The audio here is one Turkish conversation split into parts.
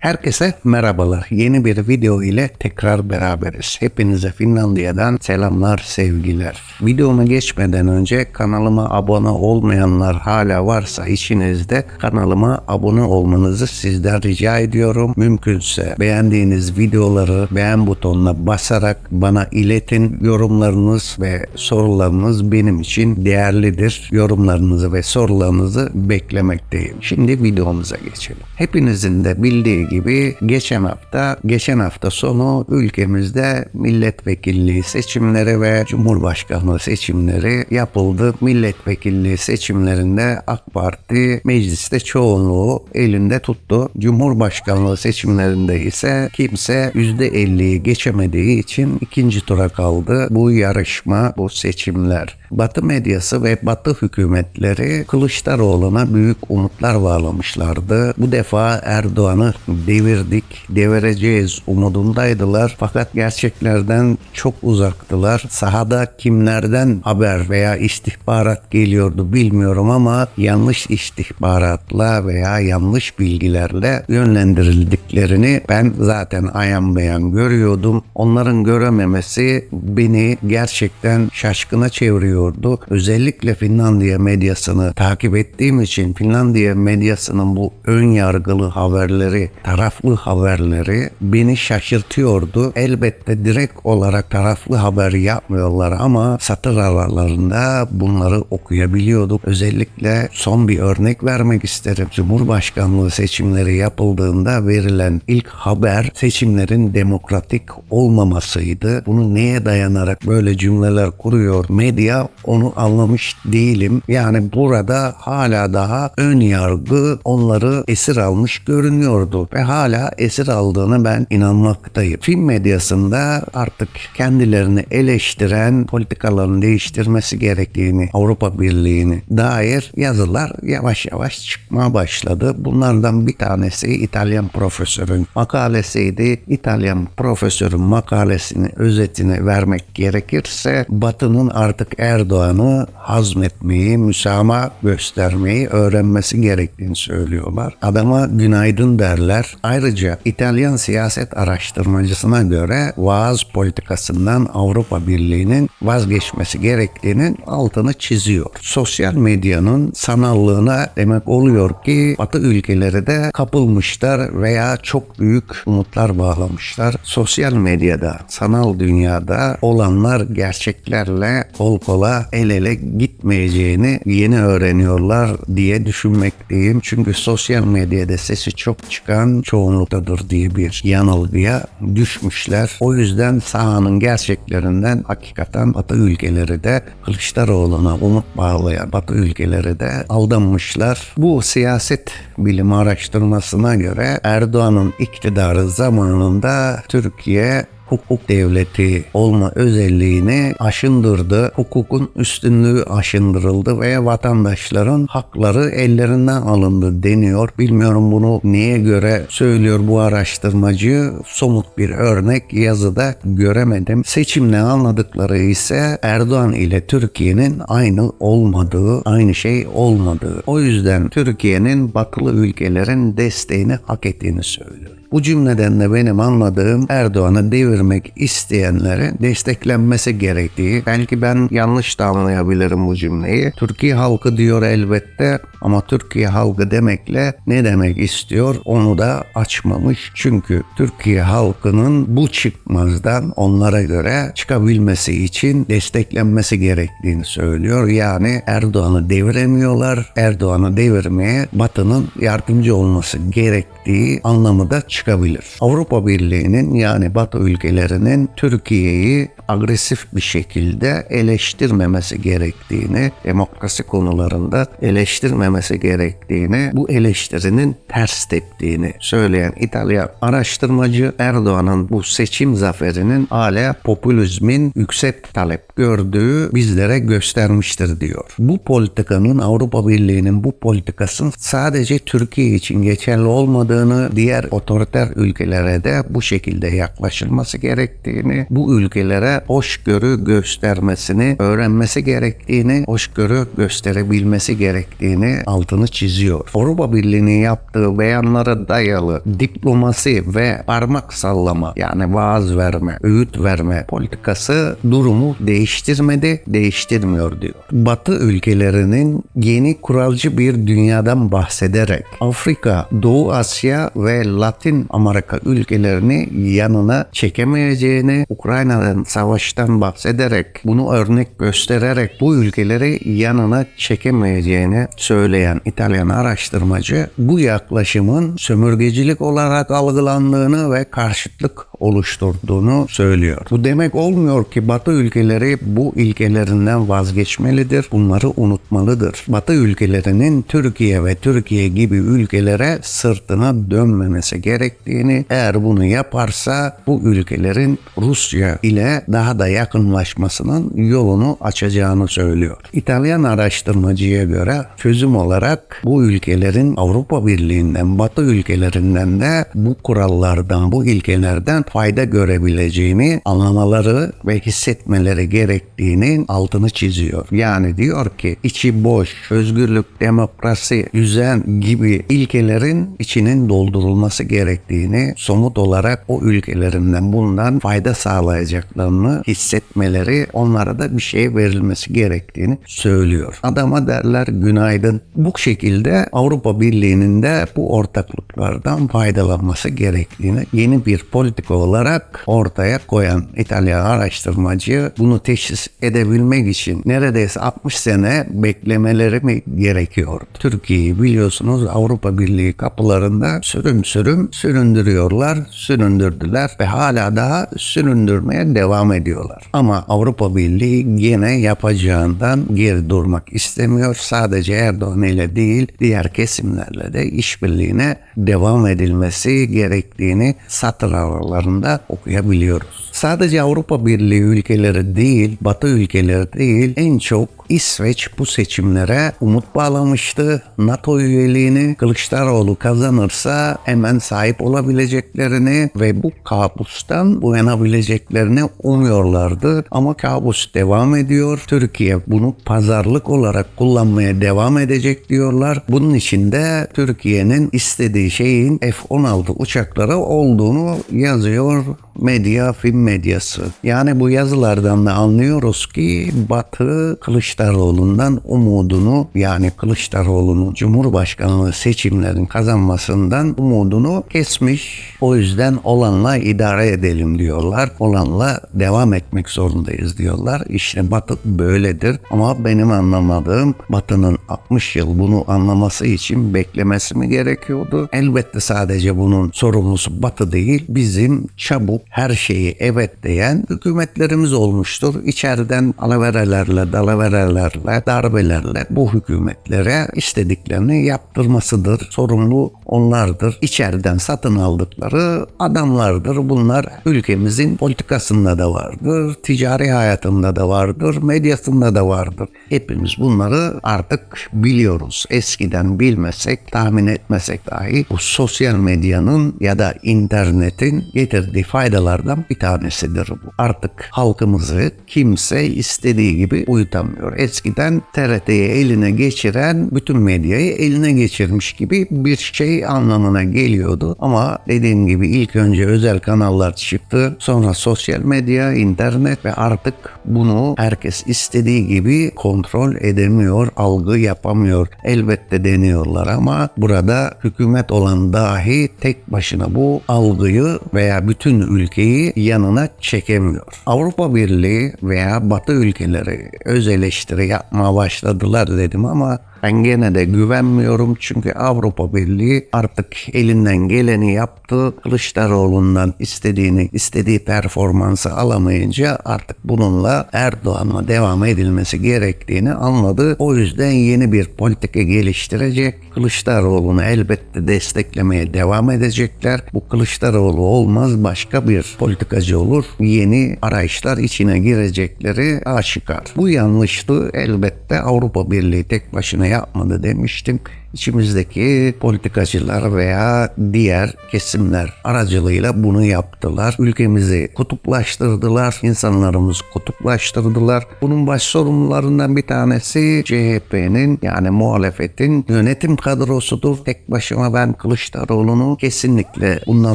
Herkese merhabalar. Yeni bir video ile tekrar beraberiz. Hepinize Finlandiya'dan selamlar, sevgiler. Videoma geçmeden önce kanalıma abone olmayanlar hala varsa içinizde kanalıma abone olmanızı sizden rica ediyorum. Mümkünse beğendiğiniz videoları beğen butonuna basarak bana iletin. Yorumlarınız ve sorularınız benim için değerlidir. Yorumlarınızı ve sorularınızı beklemekteyim. Şimdi videomuza geçelim. Hepinizin de bildiği gibi geçen hafta, geçen hafta sonu ülkemizde milletvekilliği seçimleri ve cumhurbaşkanlığı seçimleri yapıldı. Milletvekilliği seçimlerinde AK Parti mecliste çoğunluğu elinde tuttu. Cumhurbaşkanlığı seçimlerinde ise kimse %50'yi geçemediği için ikinci tura kaldı. Bu yarışma, bu seçimler. Batı medyası ve Batı hükümetleri Kılıçdaroğlu'na büyük umutlar bağlamışlardı. Bu defa Erdoğan'ı devirdik, devireceğiz umudundaydılar. Fakat gerçeklerden çok uzaktılar. Sahada kimlerden haber veya istihbarat geliyordu bilmiyorum ama yanlış istihbaratla veya yanlış bilgilerle yönlendirildiklerini ben zaten ayan beyan görüyordum. Onların görememesi beni gerçekten şaşkına çeviriyordu. Özellikle Finlandiya medyasını takip ettiğim için Finlandiya medyasının bu ön yargılı haberleri, taraflı haberleri beni şaşırtıyordu. Elbette direkt olarak taraflı haber yapmıyorlar ama satır aralarında bunları okuyabiliyorduk. Özellikle son bir örnek vermek isterim. Cumhurbaşkanlığı seçimleri yapıldığında verilen ilk haber seçimlerin demokratik olmamasıydı. Bunu neye dayanarak böyle cümleler kuruyor medya onu anlamış değilim. Yani burada hala daha ön yargı onları esir almış görünüyordu ve hala esir aldığını ben inanmaktayım. Film medyasında artık kendilerini eleştiren politikalarını değiştirmesi gerektiğini, Avrupa Birliği'ni dair yazılar yavaş yavaş çıkmaya başladı. Bunlardan bir tanesi İtalyan profesörün makalesiydi. İtalyan profesörün makalesini özetini vermek gerekirse Batı'nın artık Erdoğan'ı hazmetmeyi, müsamaha göstermeyi öğrenmesi gerektiğini söylüyorlar. Adama günaydın derler. Ayrıca İtalyan siyaset araştırmacısına göre vaaz politikasından Avrupa Birliği'nin vazgeçmesi gerektiğinin altını çiziyor. Sosyal medyanın sanallığına demek oluyor ki Batı ülkeleri de kapılmışlar veya çok büyük umutlar bağlamışlar. Sosyal medyada, sanal dünyada olanlar gerçeklerle kol kola el ele gitmeyeceğini yeni öğreniyorlar diye düşünmekteyim. Çünkü sosyal medyada sesi çok çıkan çoğunluktadır diye bir yanılgıya düşmüşler. O yüzden sahanın gerçeklerinden hakikaten Batı ülkeleri de Kılıçdaroğlu'na umut bağlayan Batı ülkeleri de aldanmışlar. Bu siyaset bilimi araştırmasına göre Erdoğan'ın iktidarı zamanında Türkiye hukuk devleti olma özelliğini aşındırdı. Hukukun üstünlüğü aşındırıldı ve vatandaşların hakları ellerinden alındı deniyor. Bilmiyorum bunu neye göre söylüyor bu araştırmacı. Somut bir örnek yazıda göremedim. Seçimle anladıkları ise Erdoğan ile Türkiye'nin aynı olmadığı, aynı şey olmadığı. O yüzden Türkiye'nin batılı ülkelerin desteğini hak ettiğini söylüyor. Bu cümleden de benim anladığım Erdoğan'ı devirmek isteyenlere desteklenmesi gerektiği. Belki ben yanlış da anlayabilirim bu cümleyi. Türkiye halkı diyor elbette ama Türkiye halkı demekle ne demek istiyor onu da açmamış. Çünkü Türkiye halkının bu çıkmazdan onlara göre çıkabilmesi için desteklenmesi gerektiğini söylüyor. Yani Erdoğan'ı deviremiyorlar. Erdoğan'ı devirmeye Batı'nın yardımcı olması gerektiği anlamı da çıkabilir. Avrupa Birliği'nin yani Batı ülkelerinin Türkiye'yi agresif bir şekilde eleştirmemesi gerektiğini, demokrasi konularında eleştirmemesi gerektiğini, bu eleştirinin ters teptiğini söyleyen İtalyan araştırmacı Erdoğan'ın bu seçim zaferinin hala popülizmin yüksek talep gördüğü bizlere göstermiştir diyor. Bu politikanın Avrupa Birliği'nin bu politikasının sadece Türkiye için geçerli olmadığını, diğer otorite otoriter ülkelere de bu şekilde yaklaşılması gerektiğini, bu ülkelere hoşgörü göstermesini öğrenmesi gerektiğini, hoşgörü gösterebilmesi gerektiğini altını çiziyor. Avrupa Birliği'nin yaptığı beyanlara dayalı diplomasi ve parmak sallama yani vaaz verme, öğüt verme politikası durumu değiştirmedi, değiştirmiyor diyor. Batı ülkelerinin yeni kuralcı bir dünyadan bahsederek Afrika, Doğu Asya ve Latin Amerika ülkelerini yanına çekemeyeceğini, Ukrayna'dan savaştan bahsederek, bunu örnek göstererek bu ülkeleri yanına çekemeyeceğini söyleyen İtalyan araştırmacı bu yaklaşımın sömürgecilik olarak algılandığını ve karşıtlık oluşturduğunu söylüyor. Bu demek olmuyor ki Batı ülkeleri bu ilkelerinden vazgeçmelidir. Bunları unutmalıdır. Batı ülkelerinin Türkiye ve Türkiye gibi ülkelere sırtına dönmemesi gerektiğini, eğer bunu yaparsa bu ülkelerin Rusya ile daha da yakınlaşmasının yolunu açacağını söylüyor. İtalyan araştırmacıya göre çözüm olarak bu ülkelerin Avrupa Birliği'nden, Batı ülkelerinden de bu kurallardan, bu ilkelerden fayda görebileceğini anlamaları ve hissetmeleri gerektiğinin altını çiziyor. Yani diyor ki içi boş, özgürlük, demokrasi, düzen gibi ilkelerin içinin doldurulması gerektiğini somut olarak o ülkelerinden bundan fayda sağlayacaklarını hissetmeleri onlara da bir şey verilmesi gerektiğini söylüyor. Adama derler günaydın. Bu şekilde Avrupa Birliği'nin de bu ortaklıklardan faydalanması gerektiğini yeni bir politika olarak ortaya koyan İtalyan araştırmacı bunu teşhis edebilmek için neredeyse 60 sene beklemeleri mi gerekiyor? Türkiye'yi biliyorsunuz Avrupa Birliği kapılarında sürüm sürüm süründürüyorlar, süründürdüler ve hala daha süründürmeye devam ediyorlar. Ama Avrupa Birliği yine yapacağından geri durmak istemiyor. Sadece Erdoğan ile değil diğer kesimlerle de işbirliğine devam edilmesi gerektiğini satır aralarında okuyabiliyoruz. Sadece Avrupa Birliği ülkeleri değil, Batı ülkeleri değil en çok İsveç bu seçimlere umut bağlamıştı. NATO üyeliğini Kılıçdaroğlu kazanırsa hemen sahip olabileceklerini ve bu kabustan uyanabileceklerini umuyorlardı. Ama kabus devam ediyor. Türkiye bunu pazarlık olarak kullanmaya devam edecek diyorlar. Bunun için de Türkiye'nin istediği şeyin F-16 uçakları olduğunu yazıyor medya, film medyası. Yani bu yazılardan da anlıyoruz ki Batı Kılıçdaroğlu'ndan umudunu yani Kılıçdaroğlu'nun Cumhurbaşkanlığı seçimlerin kazanmasından umudunu kesmiş. O yüzden olanla idare edelim diyorlar. Olanla devam etmek zorundayız diyorlar. İşte Batı böyledir. Ama benim anlamadığım Batı'nın 60 yıl bunu anlaması için beklemesi mi gerekiyordu? Elbette sadece bunun sorumlusu Batı değil. Bizim çabuk her şeyi evet diyen hükümetlerimiz olmuştur. İçeriden alaverelerle, dalaverelerle, darbelerle bu hükümetlere istediklerini yaptırmasıdır. Sorumlu onlardır. İçeriden satın aldıkları adamlardır. Bunlar ülkemizin politikasında da vardır, ticari hayatında da vardır, medyasında da vardır. Hepimiz bunları artık biliyoruz. Eskiden bilmesek, tahmin etmesek dahi bu sosyal medyanın ya da internetin getirdiği faydalardan bir tanesidir bu. Artık halkımızı kimse istediği gibi uyutamıyor. Eskiden TRT'yi eline geçiren bütün medyayı eline geçirmiş gibi bir şey anlamına geliyordu. Ama dediğim gibi ilk önce özel kanallar çıktı. Sonra sosyal medya, internet ve artık bunu herkes istediği gibi kontrol edemiyor, algı yapamıyor. Elbette deniyorlar ama burada hükümet olan dahi tek başına bu algıyı veya bütün ülkeyi yanına çekemiyor. Avrupa Birliği veya Batı ülkeleri öz eleştiri yapmaya başladılar dedim ama ben gene de güvenmiyorum çünkü Avrupa Birliği artık elinden geleni yaptı. Kılıçdaroğlu'ndan istediğini, istediği performansı alamayınca artık bununla Erdoğan'la devam edilmesi gerektiğini anladı. O yüzden yeni bir politika geliştirecek. Kılıçdaroğlu'nu elbette desteklemeye devam edecekler. Bu Kılıçdaroğlu olmaz başka bir politikacı olur. Yeni arayışlar içine girecekleri aşikar. Bu yanlıştı elbette Avrupa Birliği tek başına yapmadı demiştim. İçimizdeki politikacılar veya diğer kesimler aracılığıyla bunu yaptılar. Ülkemizi kutuplaştırdılar, insanlarımızı kutuplaştırdılar. Bunun baş sorumlularından bir tanesi CHP'nin yani muhalefetin yönetim kadrosudur. Tek başıma ben Kılıçdaroğlu'nu kesinlikle bundan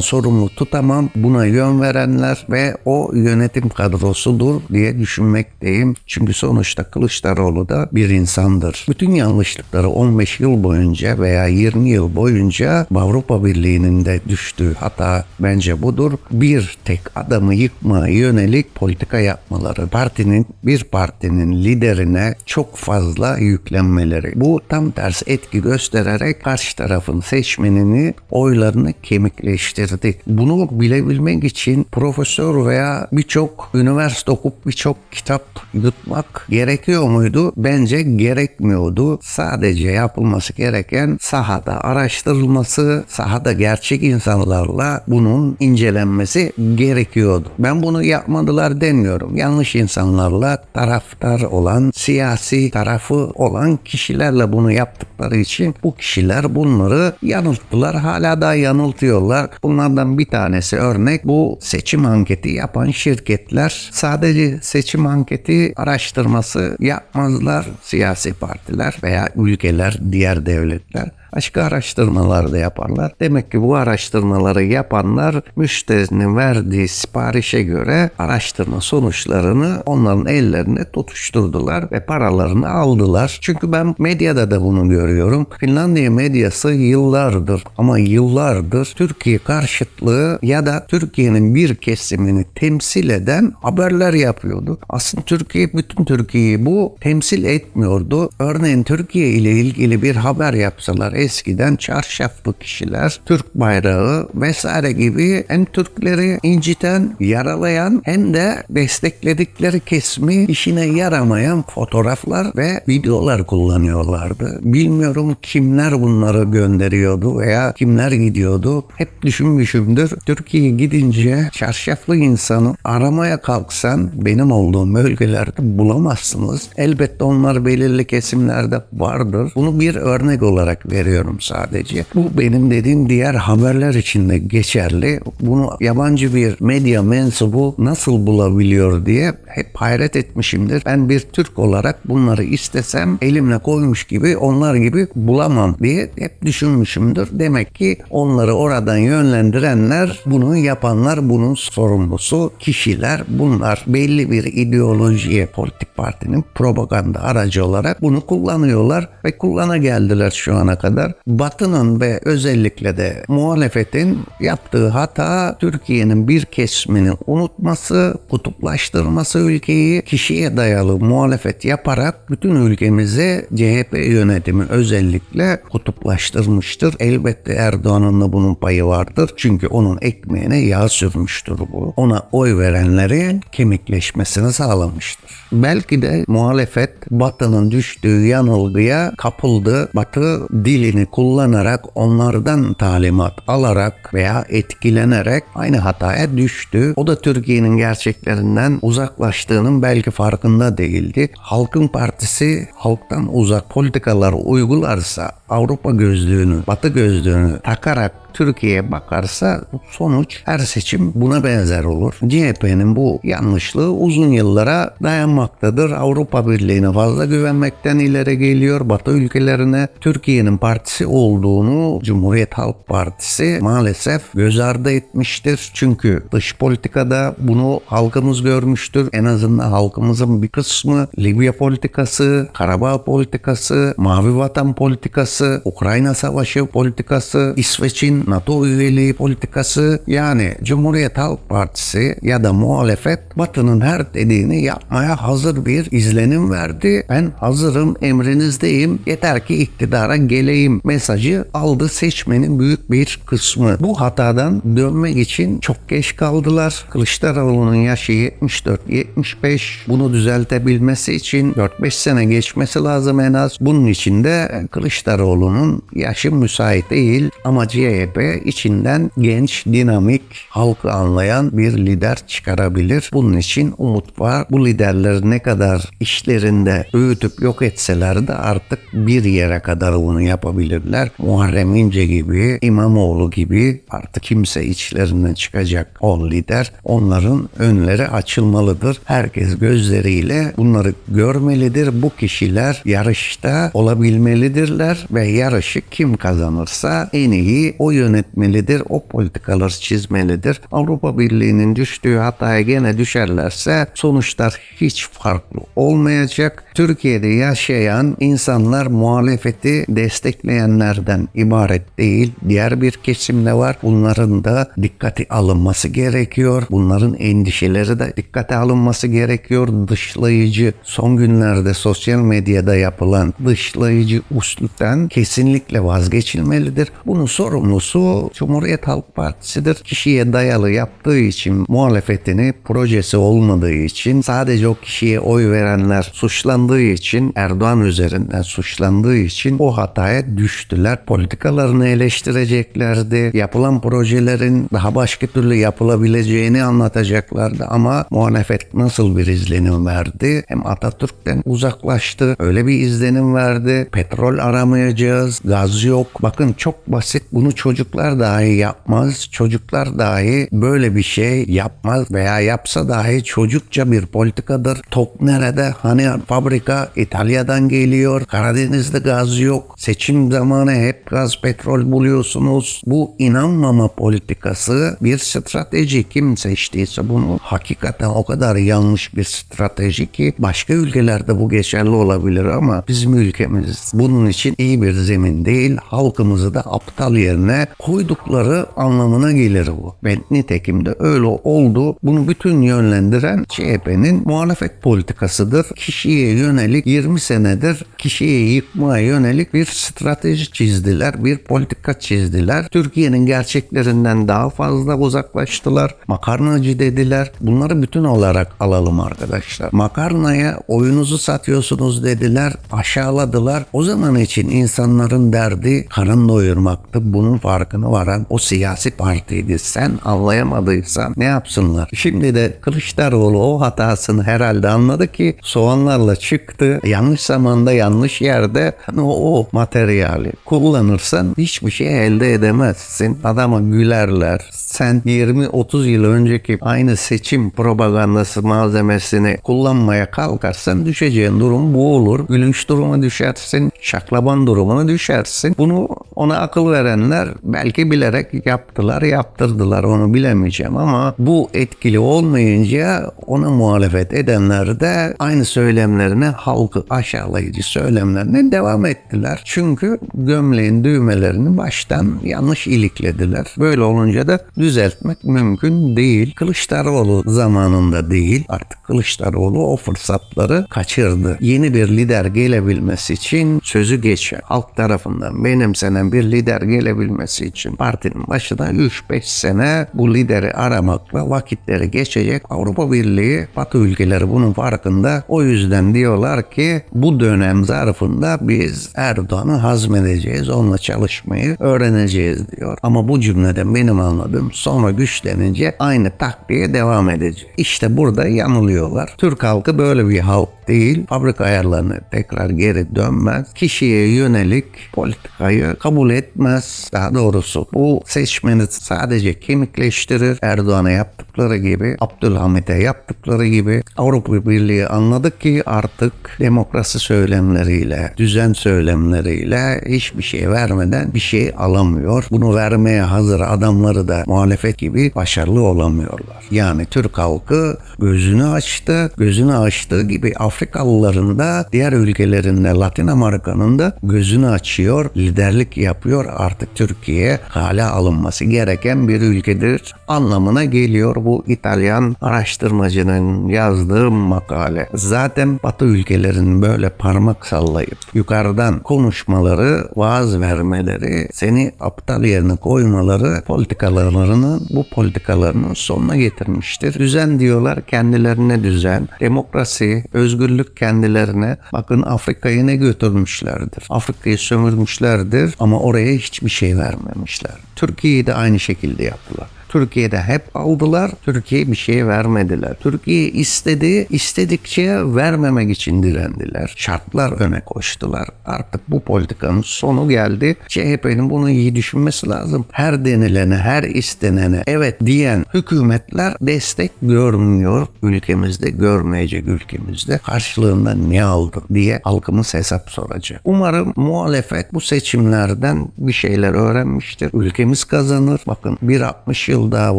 sorumlu tutamam. Buna yön verenler ve o yönetim kadrosudur diye düşünmekteyim. Çünkü sonuçta Kılıçdaroğlu da bir insandır. Bütün yanlışlıkları 15 yıl boyunca veya 20 yıl boyunca Avrupa Birliği'nin de düştüğü hata bence budur. Bir tek adamı yıkmaya yönelik politika yapmaları. Partinin bir partinin liderine çok fazla yüklenmeleri. Bu tam tersi etki göstererek karşı tarafın seçmenini oylarını kemikleştirdi. Bunu bilebilmek için profesör veya birçok üniversite okup birçok kitap yutmak gerekiyor muydu? Bence gerekmiyordu. Sadece yapılması gereken sahada araştırılması, sahada gerçek insanlarla bunun incelenmesi gerekiyordu. Ben bunu yapmadılar demiyorum. Yanlış insanlarla taraftar olan, siyasi tarafı olan kişilerle bunu yaptıkları için bu kişiler bunları yanılttılar. Hala da yanıltıyorlar. Bunlardan bir tanesi örnek bu seçim anketi yapan şirketler sadece seçim anketi araştırması yapmazlar siyasi partiler veya ülkeler, diğer devletler Hölle. Ne? Başka araştırmalar da yaparlar. Demek ki bu araştırmaları yapanlar müşterinin verdiği siparişe göre araştırma sonuçlarını onların ellerine tutuşturdular ve paralarını aldılar. Çünkü ben medyada da bunu görüyorum. Finlandiya medyası yıllardır ama yıllardır Türkiye karşıtlığı ya da Türkiye'nin bir kesimini temsil eden haberler yapıyordu. Aslında Türkiye bütün Türkiye'yi bu temsil etmiyordu. Örneğin Türkiye ile ilgili bir haber yapsalar eskiden çarşaflı kişiler, Türk bayrağı vesaire gibi hem Türkleri inciten, yaralayan hem de destekledikleri kesimi işine yaramayan fotoğraflar ve videolar kullanıyorlardı. Bilmiyorum kimler bunları gönderiyordu veya kimler gidiyordu. Hep düşünmüşümdür. Türkiye'ye gidince çarşaflı insanı aramaya kalksan benim olduğum bölgelerde bulamazsınız. Elbette onlar belirli kesimlerde vardır. Bunu bir örnek olarak veriyorum sadece. Bu benim dediğim diğer haberler için de geçerli. Bunu yabancı bir medya mensubu nasıl bulabiliyor diye hep hayret etmişimdir. Ben bir Türk olarak bunları istesem elimle koymuş gibi onlar gibi bulamam diye hep düşünmüşümdür. Demek ki onları oradan yönlendirenler, bunu yapanlar bunun sorumlusu kişiler. Bunlar belli bir ideolojiye politik partinin propaganda aracı olarak bunu kullanıyorlar ve kullana geldiler şu ana kadar. Batı'nın ve özellikle de muhalefetin yaptığı hata Türkiye'nin bir kesimini unutması, kutuplaştırması ülkeyi kişiye dayalı muhalefet yaparak bütün ülkemizi CHP yönetimi özellikle kutuplaştırmıştır. Elbette Erdoğan'ın da bunun payı vardır. Çünkü onun ekmeğine yağ sürmüştür bu. Ona oy verenlerin kemikleşmesini sağlamıştır. Belki de muhalefet Batı'nın düştüğü yanılgıya kapıldı. Batı dilini kullanarak onlardan talimat alarak veya etkilenerek aynı hataya düştü. O da Türkiye'nin gerçeklerinden uzaklaştığının belki farkında değildi. Halkın Partisi halktan uzak politikalar uygularsa Avrupa gözlüğünü, Batı gözlüğünü takarak Türkiye'ye bakarsa sonuç her seçim buna benzer olur. CHP'nin bu yanlışlığı uzun yıllara dayanmaktadır. Avrupa Birliği'ne fazla güvenmekten ileri geliyor. Batı ülkelerine Türkiye'nin partisi olduğunu Cumhuriyet Halk Partisi maalesef göz ardı etmiştir. Çünkü dış politikada bunu halkımız görmüştür. En azından halkımızın bir kısmı Libya politikası, Karabağ politikası, Mavi Vatan politikası, Ukrayna Savaşı politikası, İsveç'in NATO üyeliği politikası yani Cumhuriyet Halk Partisi ya da muhalefet Batı'nın her dediğini yapmaya hazır bir izlenim verdi. Ben hazırım, emrinizdeyim. Yeter ki iktidara geleyim mesajı aldı seçmenin büyük bir kısmı. Bu hatadan dönmek için çok geç kaldılar. Kılıçdaroğlu'nun yaşı 74-75. Bunu düzeltebilmesi için 4-5 sene geçmesi lazım en az. Bunun için de Kılıçdaroğlu'nun yaşı müsait değil ama CHP CHP içinden genç, dinamik, halkı anlayan bir lider çıkarabilir. Bunun için umut var. Bu liderler ne kadar işlerinde büyütüp yok etseler de artık bir yere kadar bunu yapabilirler. Muharrem İnce gibi, İmamoğlu gibi artık kimse içlerinden çıkacak o lider. Onların önleri açılmalıdır. Herkes gözleriyle bunları görmelidir. Bu kişiler yarışta olabilmelidirler ve yarışı kim kazanırsa en iyi o yönetmelidir. O politikaları çizmelidir. Avrupa Birliği'nin düştüğü hataya gene düşerlerse sonuçlar hiç farklı olmayacak. Türkiye'de yaşayan insanlar muhalefeti destekleyenlerden ibaret değil. Diğer bir kesim de var. Bunların da dikkati alınması gerekiyor. Bunların endişeleri de dikkate alınması gerekiyor. Dışlayıcı son günlerde sosyal medyada yapılan dışlayıcı usluptan kesinlikle vazgeçilmelidir. Bunun sorumlusu Cumhuriyet Halk Partisi'dir. Kişiye dayalı yaptığı için muhalefetini projesi olmadığı için sadece o kişiye oy verenler suçlandığı için Erdoğan üzerinden suçlandığı için o hataya düştüler. Politikalarını eleştireceklerdi. Yapılan projelerin daha başka türlü yapılabileceğini anlatacaklardı ama muhalefet nasıl bir izlenim verdi? Hem Atatürk'ten uzaklaştı. Öyle bir izlenim verdi. Petrol aramayacağız. Gaz yok. Bakın çok basit. Bunu çocuklar dahi yapmaz. Çocuklar dahi böyle bir şey yapmaz veya yapsa dahi çocukça bir politikadır. Top nerede? Hani fabrika İtalya'dan geliyor. Karadeniz'de gaz yok. Seçim zamanı hep gaz petrol buluyorsunuz. Bu inanmama politikası bir strateji. Kim seçtiyse bunu hakikaten o kadar yanlış bir strateji ki başka ülkelerde bu geçerli olabilir ama bizim ülkemiz bunun için iyi bir zemin değil. Halkımızı da aptal yerine koydukları anlamına gelir bu. Ve nitekim de öyle oldu. Bunu bütün yönlendiren CHP'nin muhalefet politikasıdır. Kişiye yönelik 20 senedir kişiyi yıkmaya yönelik bir strateji çizdiler. Bir politika çizdiler. Türkiye'nin gerçeklerinden daha fazla uzaklaştılar. Makarnacı dediler. Bunları bütün olarak alalım arkadaşlar. Makarnaya oyunuzu satıyorsunuz dediler. Aşağıladılar. O zaman için insanların derdi karın doyurmaktı. Bunun farkını varan o siyasi partiydi. Sen anlayamadıysan ne yapsınlar? Şimdi de Kılıçdaroğlu o hatasını herhalde anladı ki soğanlarla çıktı. Yanlış zamanda yanlış yerde hani o, o materyali kullanırsan hiçbir şey elde edemezsin. Adama gülerler. Sen 20-30 yıl önceki aynı seçim propagandası malzemesini kullanmaya kalkarsan düşeceğin durum bu olur. Gülünç duruma düşersin, şaklaban durumuna düşersin. Bunu ona akıl verenler belki bilerek yaptılar, yaptırdılar onu bilemeyeceğim ama bu etkili olmayınca ona muhalefet edenler de aynı söylemlerine halkı aşağılayıcı söylemlerine devam ettiler. Çünkü gömleğin düğmelerini baştan yanlış iliklediler. Böyle olunca da düzeltmek mümkün değil. Kılıçdaroğlu zamanında değil. Artık Kılıçdaroğlu o fırsatları kaçırdı. Yeni bir lider gelebilmesi için sözü geçen, halk tarafından benimsenen bir lider gelebilmesi için partinin başına 3-5 sene bu lideri aramakla vakitleri geçecek. Avrupa Birliği, Batı ülkeleri bunun farkında. O yüzden diyorlar ki bu dönem zarfında biz Erdoğan'ı hazmedeceğiz, onunla çalışmayı öğreneceğiz diyor. Ama bu cümleden benim anladığım sonra güçlenince aynı taktiğe devam edecek. İşte burada yanılıyorlar. Türk halkı böyle bir halk değil. Fabrika ayarlarını tekrar geri dönmez. Kişiye yönelik politikayı kabul etmez. Daha doğrusu bu seçmeni sadece kemikleştirir. Erdoğan'a yaptıkları gibi, Abdülhamit'e yaptıkları gibi Avrupa Birliği anladı ki artık demokrasi söylemleriyle, düzen söylemleriyle hiçbir şey vermeden bir şey alamıyor. Bunu vermeye hazır adamları da muhalefet gibi başarılı olamıyorlar. Yani Türk halkı gözünü açtı. Gözünü açtığı gibi Afrikalıların da diğer ülkelerinde Latin Amerika'nın da gözünü açıyor, liderlik yapıyor. Artık Türkiye hale alınması gereken bir ülkedir anlamına geliyor bu İtalyan araştırmacının yazdığı makale. Zaten Batı ülkelerinin böyle parmak sallayıp yukarıdan konuşmaları, vaaz vermeleri, seni aptal yerine koymaları politikalarının bu politikalarının sonuna getirmiştir. Düzen diyorlar kendilerine düzen. Demokrasi, özgürlük kendilerine. Bakın Afrika'yı ne götürmüşlerdir. Afrika'yı sömürmüşlerdir ama oraya hiçbir şey vermemişler vermemişler. Türkiye'yi de aynı şekilde yaptılar. Türkiye'de hep aldılar. Türkiye bir şey vermediler. Türkiye istedi, istedikçe vermemek için direndiler. Şartlar öne koştular. Artık bu politikanın sonu geldi. CHP'nin bunu iyi düşünmesi lazım. Her denilene, her istenene evet diyen hükümetler destek görmüyor ülkemizde, görmeyecek ülkemizde. Karşılığında ne aldı diye halkımız hesap soracak. Umarım muhalefet bu seçimlerden bir şeyler öğrenmiştir. Ülkemiz kazanır. Bakın bir 60 yıl daha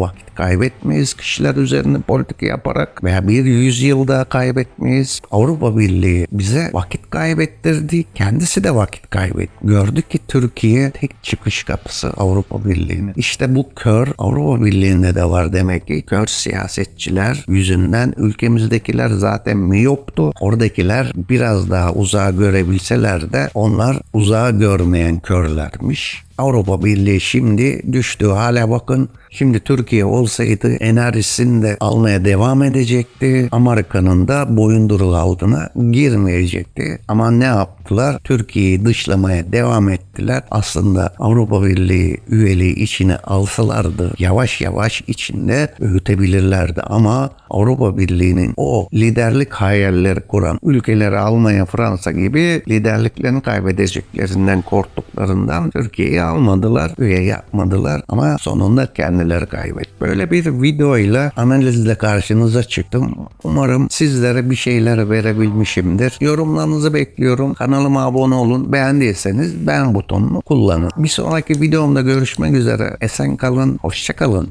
vakit kaybetmeyiz kişiler üzerine politika yaparak veya bir yüzyıl daha kaybetmeyiz. Avrupa Birliği bize vakit kaybettirdi. Kendisi de vakit kaybetti. Gördü ki Türkiye tek çıkış kapısı Avrupa Birliği'nin. İşte bu kör Avrupa Birliği'nde de var demek ki. Kör siyasetçiler yüzünden ülkemizdekiler zaten miyoptu. Oradakiler biraz daha uzağa görebilseler de onlar uzağa görmeyen körlermiş. Avrupa Birliği şimdi düştüğü hale bakın. Şimdi Türkiye olsaydı enerjisini de almaya devam edecekti. Amerika'nın da boyunduruğu altına girmeyecekti. Ama ne yaptılar? Türkiye'yi dışlamaya devam ettiler. Aslında Avrupa Birliği üyeliği içine alsalardı yavaş yavaş içinde öğütebilirlerdi. Ama Avrupa Birliği'nin o liderlik hayalleri kuran ülkeleri Almanya, Fransa gibi liderliklerini kaybedeceklerinden korktuklarından Türkiye'yi almadılar, üye yapmadılar ama sonunda kendileri kaybetti. Böyle bir videoyla analizle karşınıza çıktım. Umarım sizlere bir şeyler verebilmişimdir. Yorumlarınızı bekliyorum. Kanalıma abone olun. Beğendiyseniz beğen butonunu kullanın. Bir sonraki videomda görüşmek üzere. Esen kalın, hoşça kalın.